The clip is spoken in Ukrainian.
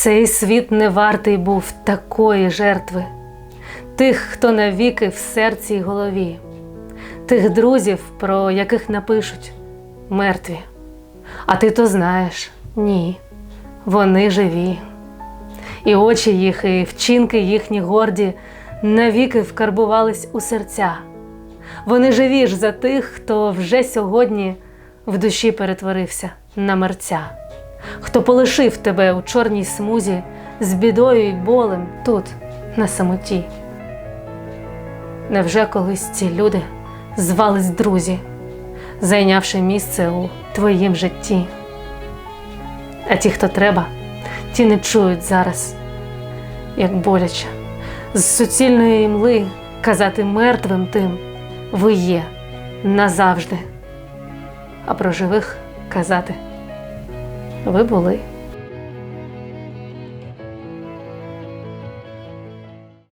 Цей світ не вартий був такої жертви, тих, хто навіки в серці й голові, тих друзів, про яких напишуть мертві. А ти то знаєш, ні, вони живі. І очі їх, і вчинки їхні горді навіки вкарбувались у серця. Вони живі ж за тих, хто вже сьогодні в душі перетворився на мерця, хто полишив тебе у чорній смузі з бідою й болем тут, на самоті. Невже колись ці люди звались друзі, зайнявши місце у твоїм житті? А ті, хто треба, ті не чують зараз, як боляче, з суцільної імли казати мертвим тим ви є назавжди, а про живих казати ви були.